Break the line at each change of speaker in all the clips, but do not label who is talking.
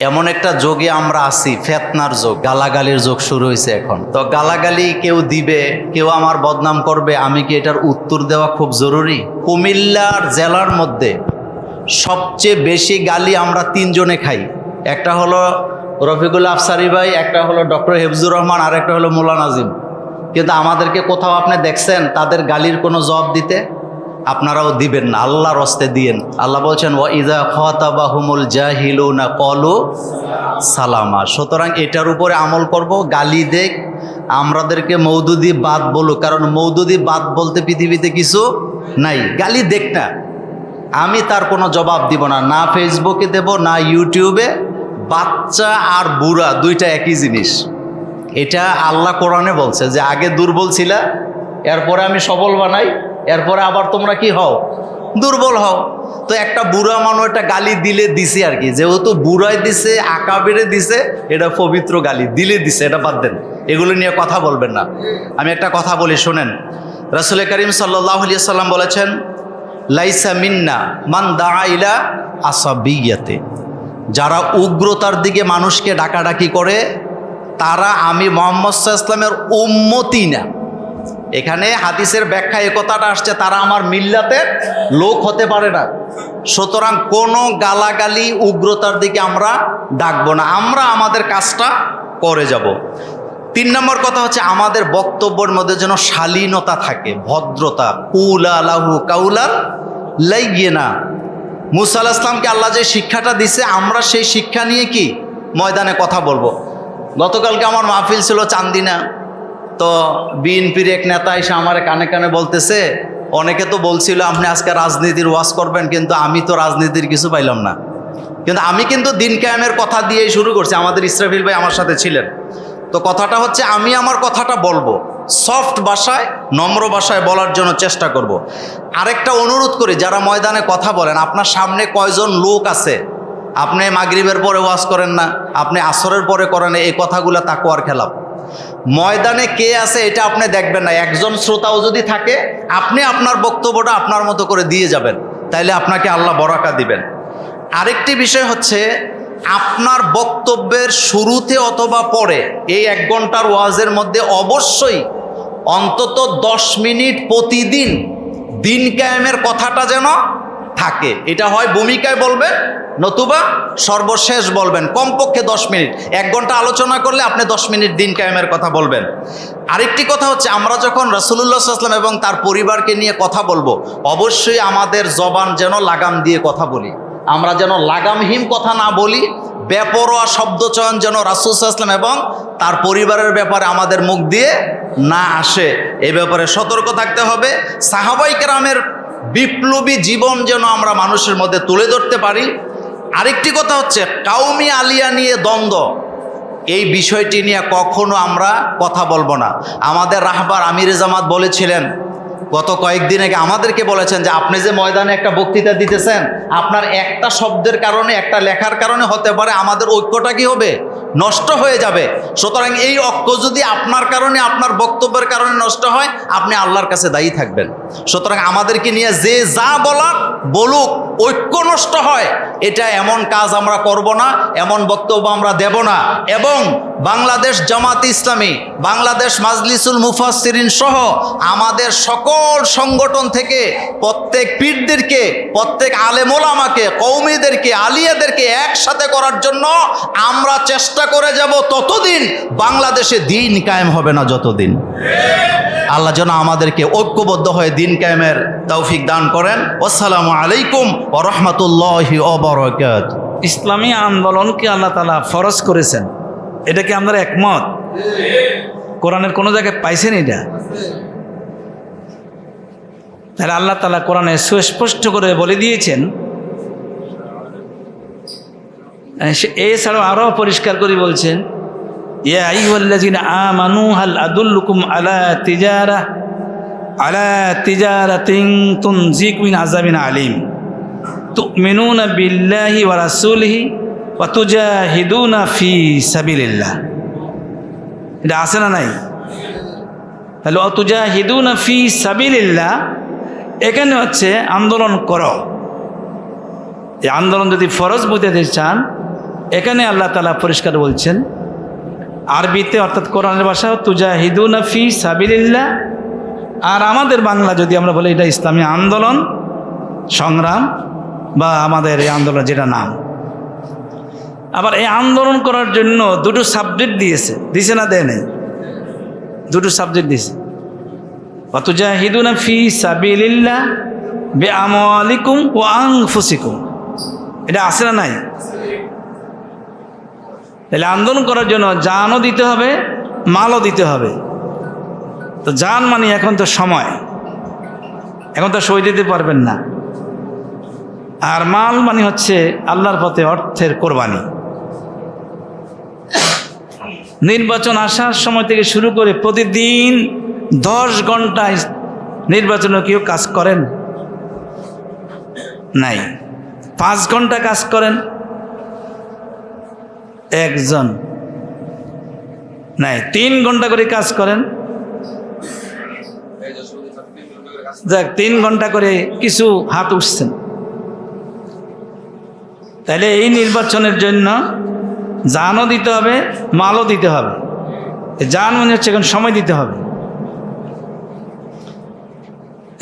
এমন একটা যোগে আমরা আছি, ফেতনার যোগ, গালাগালির যোগ শুরু হয়েছে এখন। তো গালাগালি কেউ দিবে, কেউ আমার বদনাম করবে, আমি কি এটার উত্তর দেওয়া খুব জরুরি? কুমিল্লার জেলার মধ্যে সবচেয়ে বেশি গালি আমরা তিনজনে খাই। একটা হলো রফিকুল আফসারি ভাই, একটা হলো ডক্টর হেফজুর রহমান, আর একটা হলো মোলা নাজিম কিন্তু আমাদেরকে কোথাও আপনি দেখছেন, তাদের গালির কোনো জবাব দিতে আপনারাও দিবেন না, আল্লাহর রস্তে দিয়েন। আল্লাহ বলছেন ও ইদা খতাবাহুমুল জাহিলুনা কলু সালামা। সুতরাং এটার উপরে আমল করব, গালি দেখ আমাদেরকে মৌদুদি বাদ বলুক, কারণ মৌদুদি বাদ বলতে পৃথিবীতে কিছু নাই। গালি দেখ না। আমি তার কোনো জবাব দিব না না ফেসবুকে দেব, না ইউটিউবে বাচ্চা আর বুড়া দুইটা একই জিনিস। এটা আল্লাহ কোরআনে বলছে যে, আগে দুর্বল ছিলা, এরপরে আমি সবল বানাই। এরপরে আবার তোমরা কি হও? দুর্বল হও। তো একটা বুড়া মানুষ একটা গালি দিলে দিছে আর কি। যেহেতু বুড়ায় দিছে আঁকা বেড়ে দিছে, এটা পবিত্র গালি। দিলে দিছে, এটা বাদ দেন। এগুলো নিয়ে কথা বলবেন না। আমি একটা কথা বলি, শোনেন। রাসুল করিম সাল্লাহ সাল্লাম বলেছেন, লাইসা মিন্না মান দা দাইলা আসাবিয়াতে। যারা উগ্রতার দিকে মানুষকে ডাকাডাকি করে, তারা আমি মোহাম্মদ ইসলামের উম্মতি না। এখানে হাদিসের ব্যাখ্যা এ কথাটা আসছে, তারা আমার মিল্লাতের লোক হতে পারে না। সুতরাং কোনো গালাগালি, উগ্রতার দিকে আমরা ডাকবো না। আমরা আমাদের কাজটা করে যাব। তিন নম্বর কথা হচ্ছে, আমাদের বক্তব্যের মধ্যে যেন শালীনতা থাকে, ভদ্রতা। কুলা লাহু কাউলাল লাইগিয়ে না মুসা ইসলামকে আল্লাহ যে শিক্ষাটা দিছে, আমরা সেই শিক্ষা নিয়ে কি ময়দানে কথা বলব? গতকালকে আমার মাহফিল ছিল চান্দিনা। তো বিএনপির এক নেতা এসে আমার কানে কানে বলতেছে, অনেকে তো বলছিল, আপনি আজকে রাজনীতির ওয়াজ করবেন, কিন্তু আমি তো রাজনীতির কিছু পাইলাম না। কিন্তু আমি কিন্তু দিন কায়েমের কথা দিয়েই শুরু করছি, আমাদের ইসরাফিল ভাই আমার সাথে ছিলেন। তো কথাটা হচ্ছে, আমি আমার কথাটা বলব, সফট ভাষায়, নম্র ভাষায় বলার জন্য চেষ্টা করব। আরেকটা অনুরোধ করি, যারা ময়দানে কথা বলেন, আপনার সামনে কয়জন লোক আছে? আপনি মাগরিবের পরে ওয়াজ করেন না, আপনি আসরের পরে করেন এই কথাগুলো তাকুয়ার খেলাপ ময়দানে কে আছে এটা আপনি দেখবেন না। একজন শ্রোতাও যদি থাকে, আপনি আপনার বক্তব্যটা আপনার মতো করে দিয়ে যাবেন। তাইলে আপনাকে আল্লাহ বরাকা দিবেন। আরেকটি বিষয় হচ্ছে, আপনার বক্তব্যের শুরুতে অথবা পরে এই এক ঘণ্টার ওয়াজের মধ্যে অবশ্যই অন্তত দশ মিনিট প্রতিদিন দিন কায়েমের কথাটা যেন থাকে। এটা হয় ভূমিকায় বলবেন, নতুবা সর্বশেষ বলবেন, কমপক্ষে দশ মিনিট। এক ঘণ্টা আলোচনা করলে আপনি দশ মিনিট দিন কায়েমের কথা বলবেন। আরেকটি কথা হচ্ছে, আমরা যখন রসুল্লাহ আসলাম এবং তার পরিবারকে নিয়ে কথা বলব, অবশ্যই আমাদের জবান যেন লাগাম দিয়ে কথা বলি। আমরা যেন লাগামহীন কথা না বলি, বেপরোয়া শব্দচয়ন যেন রাসুলসাল্লাম এবং তার পরিবারের ব্যাপারে আমাদের মুখ দিয়ে না আসে। এ ব্যাপারে সতর্ক থাকতে হবে। সাহাবাই বিপ্লবী জীবন যেন আমরা মানুষের মধ্যে তুলে ধরতে পারি। আরেকটি কথা হচ্ছে, কাউমি আলিয়া নিয়ে দ্বন্দ্ব। এই বিষয়টি নিয়ে কখনো আমরা কথা বলব না। আমাদের রাহবার আমির জামাত বলেছিলেন, গত কয়েকদিন আগে আমাদেরকে বলেছেন যে, আপনি যে ময়দানে একটা বক্তৃতা দিতেছেন, আপনার একটা শব্দের কারণে, একটা লেখার কারণে হতে পারে আমাদের ঐক্যটা কি হবে? নষ্ট হয়ে যাবে। সুতরাং এই ঐক্য যদি আপনার কারণে, আপনার বক্তব্যের কারণে নষ্ট হয়, আপনি আল্লাহর কাছে দায়ী থাকবেন। সুতরাং আমাদেরকে নিয়ে যে যা বলার বলুক, ঐক্য নষ্ট হয়। এটা এমন কাজ আমরা করব না, এমন বক্তব্য আমরা দেব না। এবং বাংলাদেশ জামাত ইসলামী, বাংলাদেশ মাজলিসুল মুফাসসিরিন সহ আমাদের সকল সংগঠন থেকে প্রত্যেক পীরদেরকে, প্রত্যেক আলেমোলামাকে কৌমিদেরকে আলিয়াদেরকে একসাথে করার জন্য আমরা চেষ্টা করে যাব। ততদিন বাংলাদেশে দিন কায়েম হবে না যতদিন। আল্লাহ যেন আমাদেরকে ঐক্যবদ্ধ হয়ে দিন কায়েমের তৌফিক দান করেন। আসসালামু আলাইকুম ও রহমতুল্লাহি
ইসলামী আন্দোলনকে আল্লাহ তালা ফরজ করেছেন? এটা কি আপনারা একমত? কোরআনের কোনো জায়গায় পাইছেন এটা? তাহলে আল্লাহ তালা কোরআনে সুস্পষ্ট করে বলে দিয়েছেন। এছাড়াও আরও পরিষ্কার করে বলছেন ইয়া আইহাল্লাযিনা আমানু হাল আদুল্লুকুম আলা তিজারা আলা তিজারাতিন তুনজিকুম মিন আযাবিন আলিম। তুমিনুনা বিল্লাহি ওয়া রাসূলিহি ওয়া তুজাহিদুনা ফি সাবিলিল্লাহ। এটা আছে না নাই? তাহলে ওয়া তুজাহিদুনা ফি সাবিলিল্লাহ, এখানে হচ্ছে আন্দোলন করো। এই আন্দোলন যদি ফরজ বুঝাতে চান, এখানে আল্লাহ তালা পরিষ্কার বলছেন আরবিতে অর্থাৎ কোরআনের ভাষা তুজা হিদুন ফি সাবিল্লা আর আমাদের বাংলা যদি আমরা বলি, এটা ইসলামী আন্দোলন, সংগ্রাম বা আমাদের এই আন্দোলন যেটা নাম। আবার এই আন্দোলন করার জন্য দুটো সাবজেক্ট দিয়েছে। দিছে না দেয় নেই? দুটো সাবজেক্ট দিয়েছে অতুজা হিদুনা ফি সাবিল্লা বে আমলিকুম ও আং ফুসিকুম এটা আছে না নাই? তাহলে আন্দোলন করার জন্য জানও দিতে হবে, মালও দিতে হবে। তো জান মানে এখন তো সময়। এখন তো সই দিতে পারবেন না। আর মাল মানে হচ্ছে আল্লাহর পথে অর্থের কোরবানি। নির্বাচন আসার সময় থেকে শুরু করে প্রতিদিন দশ ঘন্টায় নির্বাচনে কেউ কাজ করেন? নাই। পাঁচ ঘণ্টা কাজ করেন? একজন। নাই, তিন ঘণ্টা করে কাজ করেন। যাক, তিন ঘণ্টা করে কিছু হাত উঠছেন। তাহলে এই নির্বাচনের জন্য জানও দিতে হবে, মালও দিতে হবে। জান মনে হচ্ছে এখন সময় দিতে হবে।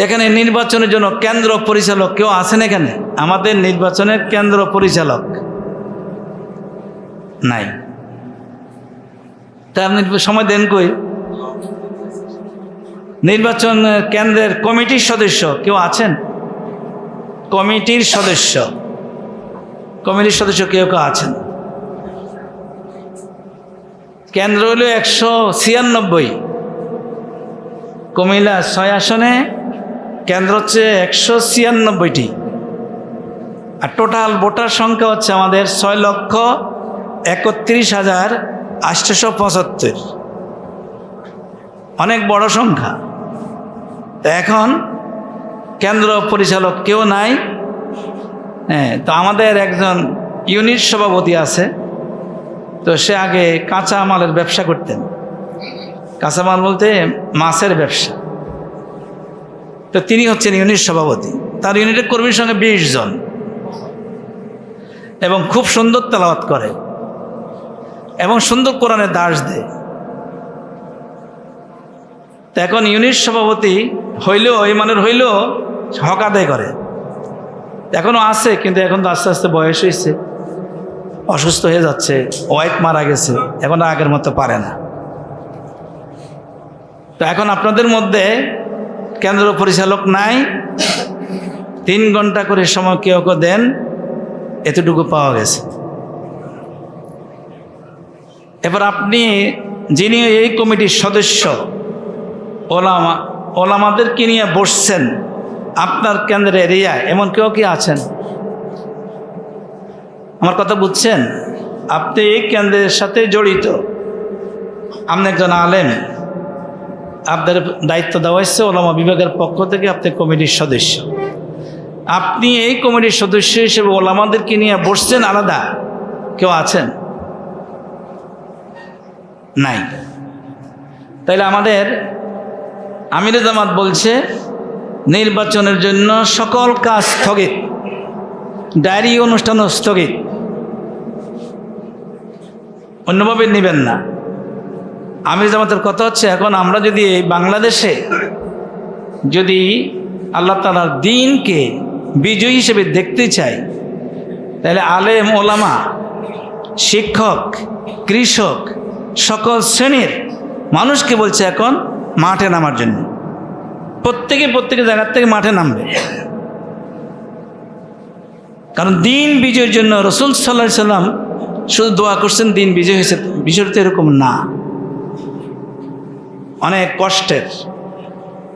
এখানে নির্বাচনের জন্য কেন্দ্র পরিচালক কেউ আছেন এখানে? আমাদের নির্বাচনের কেন্দ্র পরিচালক। নাই। তা আপনি সময় দেন কই? নির্বাচন কেন্দ্রের কমিটির সদস্য কেউ আছেন? কমিটির সদস্য। কমিটির সদস্য কেউ কেউ আছেন? কেন্দ্র হলো একশো ছিয়ানব্বই। কুমিল্লা ছয় আসনে, কেন্দ্র হচ্ছে একশো ছিয়ানব্বইটি। আর টোটাল ভোটার সংখ্যা হচ্ছে আমাদের ছয় লক্ষ একত্রিশ হাজার আটশোশো পঁচাত্তর। অনেক বড় সংখ্যা। এখন কেন্দ্র পরিচালক কেউ নাই। হ্যাঁ তো আমাদের একজন ইউনিট সভাপতি আছে। তো সে আগে কাঁচা মালের ব্যবসা করতেন। কাঁচা মাল বলতে মাছের ব্যবসা। তো তিনি হচ্ছেন ইউনিট সভাপতি। তার ইউনিটের কর্মীর সঙ্গে বিশ জন। এবং খুব সুন্দর তেলাওয়াত করে। এবং সুন্দর কোরআনের দাস দেয় তো এখন ইউনিট সভাপতি হইলেও এই মানের হইলেও হক আদায় করে। এখনও আছে, কিন্তু এখন তো আস্তে আস্তে বয়স হয়েছে অসুস্থ হয়ে যাচ্ছে, ওয়াইফ মারা গেছে, এখন আগের মতো পারে না। তো এখন আপনাদের মধ্যে কেন্দ্র পরিচালক নাই, তিন ঘণ্টা করে সময় কেউ দেন, এতটুকু পাওয়া গেছে। এবার আপনি যিনি এই কমিটির সদস্য, ওলামা, ওলামাদেরকে নিয়ে বসছেন, আপনার কেন্দ্রের এরিয়ায় এমন কেউ কি আছেন? আমার কথা বুঝছেন? আপনি এই কেন্দ্রের সাথে জড়িত। আপনি একজন আলেম। আপনার দায়িত্ব দেওয়া হয়েছে ওলামা বিভাগের পক্ষ থেকে আপনি কমিটির সদস্য। আপনি এই কমিটির সদস্য হিসেবে ওলামাদেরকে নিয়ে বসছেন আলাদা। কেউ আছেন? নাই। তাইলে আমাদের আমির জামাত বলছে, নির্বাচনের জন্য সকল কাজ স্থগিত। ডায়েরি অনুষ্ঠানও স্থগিত। অন্যভাবে নেবেন না। আমির জামাতের কথা হচ্ছে, এখন আমরা যদি এই বাংলাদেশে যদি আল্লাহ তালার দিনকে বিজয়ী হিসেবে দেখতে চাই তাহলে আলেম, ওলামা, শিক্ষক, কৃষক সকল শ্রেণির মানুষকে বলছে এখন মাঠে নামার জন্য। প্রত্যেকে প্রত্যেকের জায়গার থেকে মাঠে নামবে। কারণ দিন বিজয়ের জন্য রসুল সাল্লাহ সাল্লাম শুধু দোয়া করছেন, দিন বিজয় হয়েছে। বিজয় তো এরকম না। অনেক কষ্টের।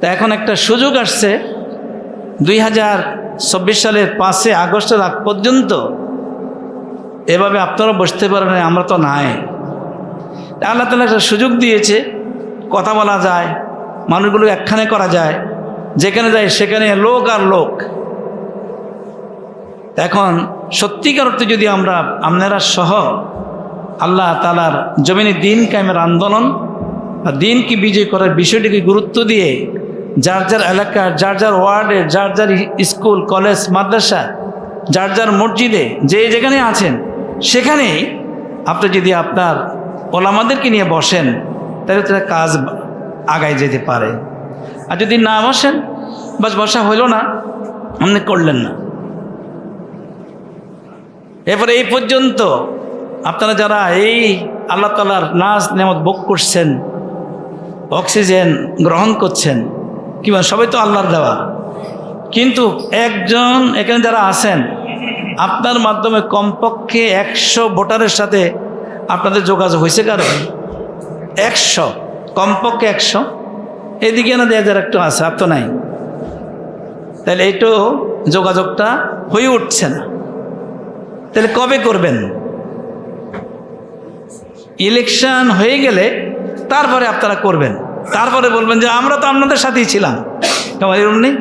তা এখন একটা সুযোগ আসছে। দুই হাজার চব্বিশ সালের পাঁচে আগস্টের আগ পর্যন্ত এভাবে আপনারা বসতে পারেন আমরা তো নাই। আল্লাহ তালা একটা সুযোগ দিয়েছে, কথা বলা যায়, মানুষগুলো একখানে করা যায়, যেখানে যায় সেখানে লোক আর লোক। এখন সত্যিকার অর্থে যদি আমরা আপনারা সহ আল্লাহ তালার জমিনে দিন কায়েমের আন্দোলন আর দিনকে বিজয় করার বিষয়টিকে গুরুত্ব দিয়ে যার যার এলাকার যার যার ওয়ার্ডে, যার যার স্কুল, কলেজ, মাদ্রাসা, যার যার মসজিদে, যে যেখানে আছেন, সেখানেই আপনি যদি আপনার ওলামাদেরকে নিয়ে বসেন, তাহলে তার কাজ আগায় যেতে পারে। আর যদি না বসেন, বাস বসা হইল না, আপনি করলেন না। এরপরে এই পর্যন্ত আপনারা যারা এই আল্লাহ তালার নাচ নেমত ভোগ করছেন, অক্সিজেন গ্রহণ করছেন, কিংবা সবাই তো আল্লাহর দেওয়া, কিন্তু একজন এখানে যারা আছেন, আপনার মাধ্যমে কমপক্ষে একশো ভোটারের সাথে আপনাদের যোগাযোগ হয়েছে কারও? একশো, কমপক্ষে একশো। এদিকে না দেয়া যার একটু আছে, আর তো নাই। তাহলে এইটো যোগাযোগটা হয়ে উঠছে না। তাহলে কবে করবেন? ইলেকশন হয়ে গেলে তারপরে আপনারা করবেন। তারপরে বলবেন যে আমরা তো আপনাদের সাথেই ছিলাম। কেমন এরকম নেই?